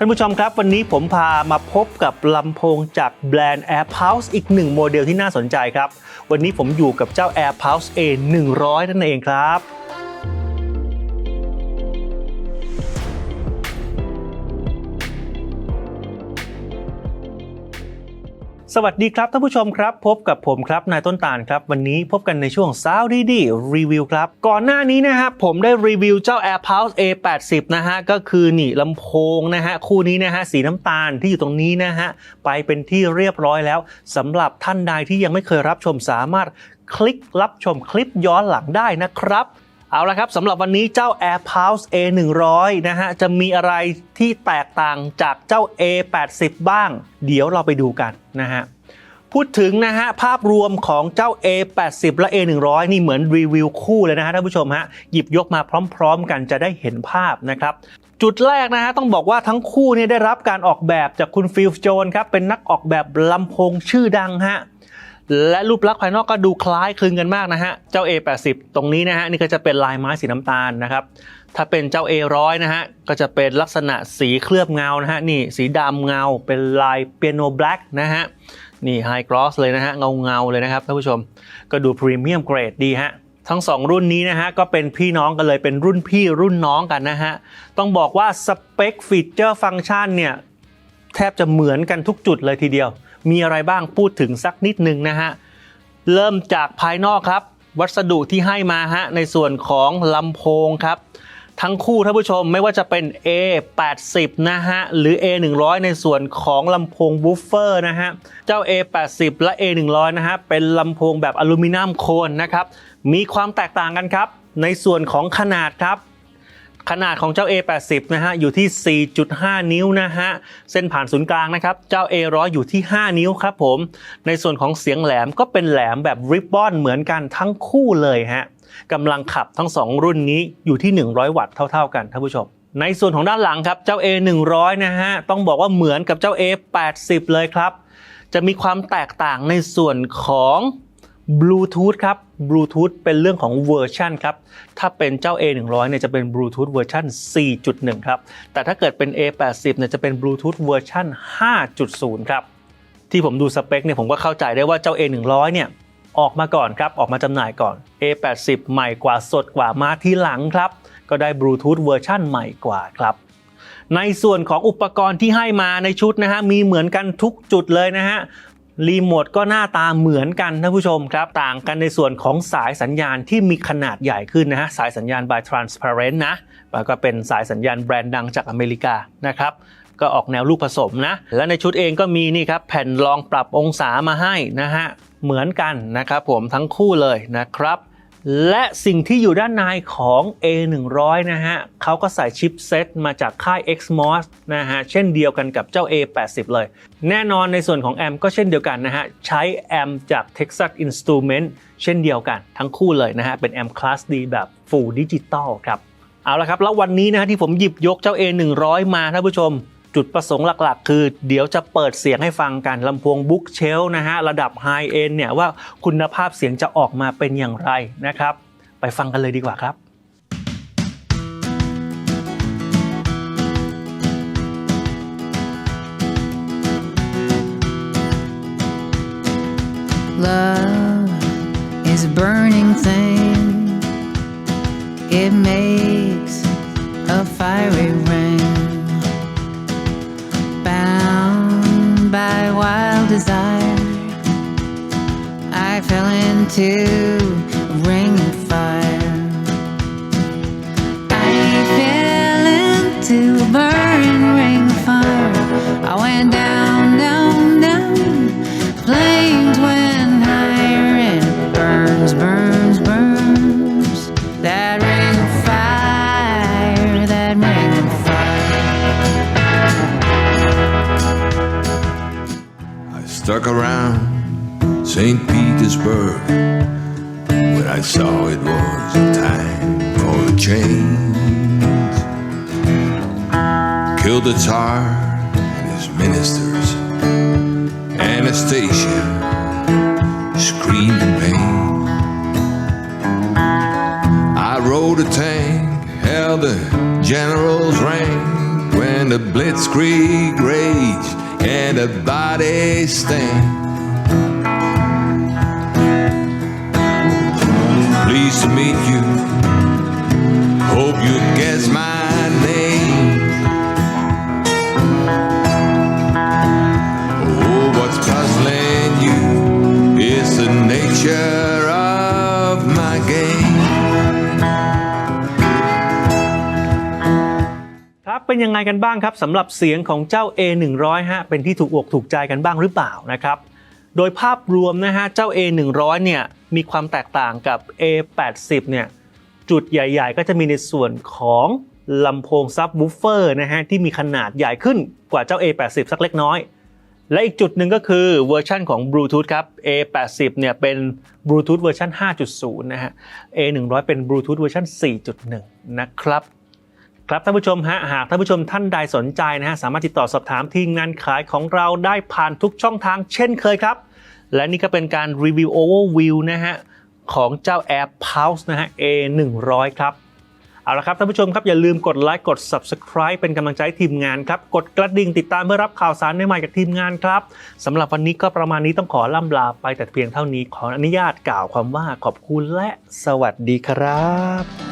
ท่านผู้ชมครับ วันนี้ผมพามาพบกับลำโพงจากแบรนด์ AirPulse อีกหนึ่งโมเดลที่น่าสนใจครับ วันนี้ผมอยู่กับเจ้า AirPulse A 100 นั่นเองครับ สวัสดีครับท่านผู้ชมครับ พบกับผมครับนายต้นตาลครับ วันนี้พบกันในช่วง s o u d ดีดีรีวิวครับ ก่อนหน้านี้นะฮะผมได้รีวิวเจ้า AirPods A80 นะฮะก็คือนี่ลำโพงนะฮะคู่นี้นะฮะสีน้ำตาลที่อยู่ตรงนี้นะฮะไปเป็นที่เรียบร้อยแล้วสำหรับท่านใดที่ยังไม่เคยรับชมสามารถคลิกรับชมคลิปย้อนหลังได้นะครับ เอาละครับสำหรับวันนี้เจ้า AirPods A100 นะฮะ จะมีอะไรที่แตกต่างจากเจ้า A80 บ้าง เดี๋ยวเราไปดูกันนะฮะ พูดถึงนะฮะ ภาพรวมของเจ้า A80 และ A100 นี่เหมือนรีวิวคู่เลยนะฮะท่านผู้ชมฮะ หยิบยกมาพร้อม ๆ กันจะได้เห็นภาพนะครับจุดแรกนะฮะต้องบอกว่าทั้งคู่เนี่ยได้รับการออกแบบจากคุณฟิลโจนครับเป็นนักออกแบบลำโพงชื่อดังฮะ และรูปลักษณ์ภายนอกก็ดูคล้ายคลึงกันมากนะฮะ เจ้า A80 ตรงนี้นะฮะนี่ก็จะเป็นลายไม้สีน้ำตาลนะครับ ถ้าเป็นเจ้า A100 นะฮะก็จะเป็นลักษณะสีเคลือบเงานะฮะนี่สีดำเงา เป็นลายเปียโนแบล็กนะฮะนี่ไฮกรอสเลยนะฮะเงาเงาเลยนะครับท่านผู้ชมก็ดูพรีเมียมเกรดดีฮะทั้ง 2 รุ่นนี้นะฮะก็เป็นพี่น้องกันเลยเป็นรุ่นพี่รุ่นน้องกันนะฮะต้องบอกว่าสเปคฟีเจอร์ฟังก์ชันเนี่ยแทบจะเหมือนกันทุกจุดเลยทีเดียว มีอะไรบ้างพูดถึงสักนิดนึงนะฮะ เริ่มจากภายนอกครับ วัสดุที่ให้มาฮะในส่วนของลำโพงครับ ทั้งคู่ท่านผู้ชมไม่ว่าจะเป็น A80 นะฮะหรือ A100 ในส่วนของลำโพงบูฟเฟอร์นะฮะ เจ้า A80 และ A100 นะฮะเป็นลำโพงแบบอลูมิเนียมโคนนะครับ มีความแตกต่างกันครับ ในส่วนของขนาดครับ ขนาดของเจ้า A80 นะฮะอยู่ที่ 4.5 นิ้วนะฮะเส้นผ่านศูนย์กลางนะครับเจ้า A100 อยู่ที่ 5 นิ้วครับผมในส่วนของเสียงแหลมก็เป็นแหลมแบบริบบอนเหมือนกันทั้งคู่เลยฮะกำลังขับทั้ง 2 รุ่นนี้อยู่ที่ 100 วัตต์เท่า ๆ กันท่านผู้ชมในส่วนของด้านหลังครับเจ้า A100 นะฮะต้องบอกว่าเหมือนกับเจ้า A80 เลยครับ จะมีความแตกต่างในส่วนของ บลูทูธครับบลูทูธเป็นเรื่องของเวอร์ชันครับ ถ้าเป็นเจ้า A100 เนี่ยจะเป็นบลูทูธเวอร์ชัน4.1 ครับ แต่ถ้าเกิดเป็น A80 เนี่ยจะเป็นบลูทูธเวอร์ชัน5.0 ครับ ที่ผมดูสเปคเนี่ยผมก็เข้าใจได้ว่าเจ้า A100 เนี่ยออกมาก่อนครับ ออกมาจำหน่ายก่อน A80 ใหม่กว่าสดกว่ามาที่หลังครับ ก็ได้บลูทูธเวอร์ชันใหม่กว่าครับ ในส่วนของอุปกรณ์ที่ให้มาในชุดนะฮะมีเหมือนกันทุกจุดเลยนะฮะ รีโมทก็หน้าตาเหมือนกันท่านผู้ชมครับ ต่างกันในส่วนของสายสัญญาณที่มีขนาดใหญ่ขึ้นนะฮะ สายสัญญาณ by transparent นะแล้วก็เป็นสายสัญญาณแบรนด์ดังจากอเมริกานะครับก็ออกแนวลูกผสมนะ และในชุดเองก็มีนี่ครับแผ่นรองปรับองศามาให้นะฮะ เหมือนกันนะครับผมทั้งคู่เลยนะครับ และสิ่งที่อยู่ด้านในของ A100 นะฮะเขาก็ใส่ชิปเซตมาจากค่าย XMOS นะฮะ เช่นเดียวกันกับเจ้า A80 เลย แน่นอนในส่วนของแอมก็เช่นเดียวกันนะฮะ ใช้แอมจาก Texas Instrument เช่นเดียวกันทั้งคู่เลยนะฮะ เป็นแอมคลาส D แบบ Full Digital ครับ เอาละครับ แล้ววันนี้นะฮะที่ผมหยิบยกเจ้า A100 มาท่านผู้ชม จุดประสงค์หลักๆ คือ เดี๋ยวจะเปิดเสียงให้ฟังกันลำโพงบุ๊กเชลนะฮะระดับไฮเอนเนี่ยว่าคุณภาพเสียงจะออกมาเป็นอย่างไรนะครับ ไปฟังกันเลยดีกว่าครับ Love is a burning thing. It makes a fiery ring. Into a ring of fire. I fell into a burning ring of fire. I went down, down, down. Flames went higher and it burns, burns, burns. That ring of fire, that ring of fire. I stuck around St. Petersburg when I saw it was a time for a change. Killed the Tsar and his ministers. Anastasia screamed in pain. I rode a tank, held the general's rank when the blitzkrieg raged and the bodies stank. Pleased to meet you. Hope you guess my name. Oh, what's puzzling you is the nature of my game. ครับเป็นยังไงกันบ้างครับสำหรับเสียงของเจ้า A100 ฮะเป็นที่ถูกอกถูกใจกันบ้างหรือเปล่านะครับ โดยภาพรวมนะฮะเจ้า A100 เนี่ยมีความแตกต่างกับ A80 เนี่ยจุดใหญ่ ๆ ก็จะมีในส่วนของลำโพงซับวูฟเฟอร์นะฮะที่มีขนาดใหญ่ขึ้นกว่าเจ้า A80 สักเล็กน้อย และอีกจุดหนึ่งก็คือเวอร์ชันของบลูทูธครับ A80 เนี่ยเป็นบลูทูธเวอร์ชัน5.0 นะฮะ A100 เป็นบลูทูธเวอร์ชัน4.1 นะครับครับท่านผู้ชมฮะหากท่านผู้ชมท่านใดสนใจนะฮะสามารถติดต่อสอบถามทีมงานขายของเราได้ผ่านทุกช่องทางเช่นเคยครับ และนี่ก็เป็นการรีวิว overview นะฮะของเจ้า Air Pulse นะฮะ A100 ครับ เอาละครับท่านผู้ชมครับอย่าลืมกดไลค์กด Subscribe เป็นกำลังใจให้ทีมงานครับ กดกระดิ่งติดตามเพื่อรับข่าวสารใหม่ๆจากทีมงานครับสำหรับวันนี้ก็ประมาณนี้ต้องขอล่ำลาไปแต่เพียงเท่านี้ขออนุญาตกล่าวความว่าขอบคุณและสวัสดีครับ